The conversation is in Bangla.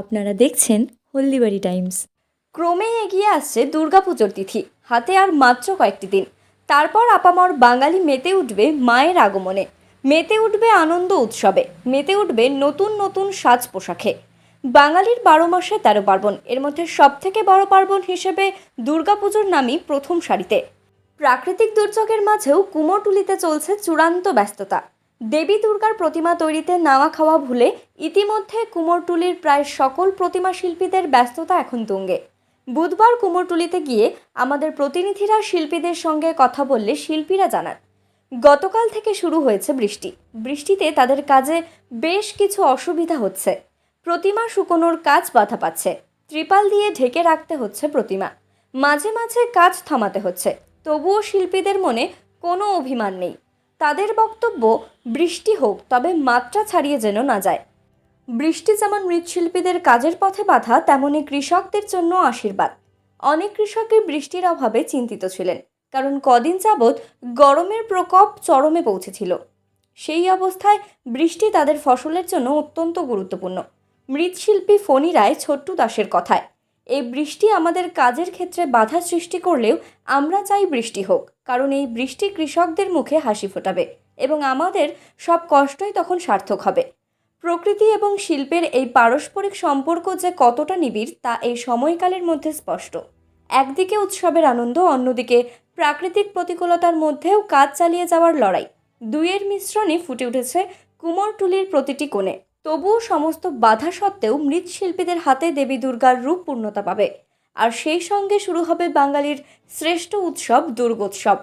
আপনারা দেখছেন হলদিবাড়ি টাইমস। ক্রমে এগিয়ে আসছে দুর্গাপুজোর তিথি, হাতে আর মাত্র কয়েকটি দিন। তারপর আপামর বাঙালি মেতে উঠবে মায়ের আগমনে। মেতে উঠবে আনন্দ উৎসবে, মেতে উঠবে নতুন নতুন সাজ পোশাকে। বাঙালির বারো মাসে তেরো পার্বণ, এর মধ্যে সবথেকে বড় পার্বণ হিসেবে দুর্গাপুজোর নামই প্রথম সারিতে। প্রাকৃতিক দুর্যোগের মাঝেও কুমোরটুলিতে চলছে চূড়ান্ত ব্যস্ততা। দেবী দুর্গার প্রতিমা তৈরিতে নাওয়া খাওয়া ভুলে ইতিমধ্যে কুমোরটুলির প্রায় সকল প্রতিমা শিল্পীদের ব্যস্ততা এখন তুঙ্গে। বুধবার কুমোরটুলিতে গিয়ে আমাদের প্রতিনিধিরা শিল্পীদের সঙ্গে কথা বললে শিল্পীরা জানান, গতকাল থেকে শুরু হয়েছে বৃষ্টি। বৃষ্টিতে তাদের কাজে বেশ কিছু অসুবিধা হচ্ছে। প্রতিমা শুকোনোর কাজ বাধা পাচ্ছে। ত্রিপাল দিয়ে ঢেকে রাখতে হচ্ছে প্রতিমা। মাঝে মাঝে কাজ থামাতে হচ্ছে। তবুও শিল্পীদের মনে কোনো অভিমান নেই। তাদের বক্তব্য, বৃষ্টি হোক, তবে মাত্রা ছাড়িয়ে যেন না যায়। বৃষ্টি যেমন মৃৎশিল্পীদের কাজের পথে বাধা, তেমনি কৃষকদের জন্য আশীর্বাদ। অনেক কৃষকই বৃষ্টির অভাবে চিন্তিত ছিলেন, কারণ কদিন যাবৎ গরমের প্রকোপ চরমে পৌঁছেছিল। সেই অবস্থায় বৃষ্টি তাদের ফসলের জন্য অত্যন্ত গুরুত্বপূর্ণ। মৃৎশিল্পী ফণি রায় ছোট্টু দাসের কথায় এই বৃষ্টি আমাদের কাজের ক্ষেত্রে বাধা সৃষ্টি করলেও আমরা চাই বৃষ্টি হোক, কারণ এই বৃষ্টি কৃষকদের মুখে হাসি ফোটাবে এবং আমাদের সব কষ্টই তখন সার্থক হবে। প্রকৃতি এবং শিল্পের এই পারস্পরিক সম্পর্ক যে কতটা নিবিড় তা এই সময়কালের মধ্যে স্পষ্ট। একদিকে উৎসবের আনন্দ, অন্যদিকে প্রাকৃতিক প্রতিকূলতার মধ্যেও কাজ চালিয়ে যাওয়ার লড়াই। দুইয়ের মিশ্রণে ফুটে উঠেছে কুমোরটুলির প্রতিটি কোণে। তবুও সমস্ত বাধা সত্ত্বেও মৃৎশিল্পীদের হাতে দেবী দুর্গার রূপ পূর্ণতা পাবে। আর সেই সঙ্গে শুরু হবে বাঙালির শ্রেষ্ঠ উৎসব দুর্গোৎসব।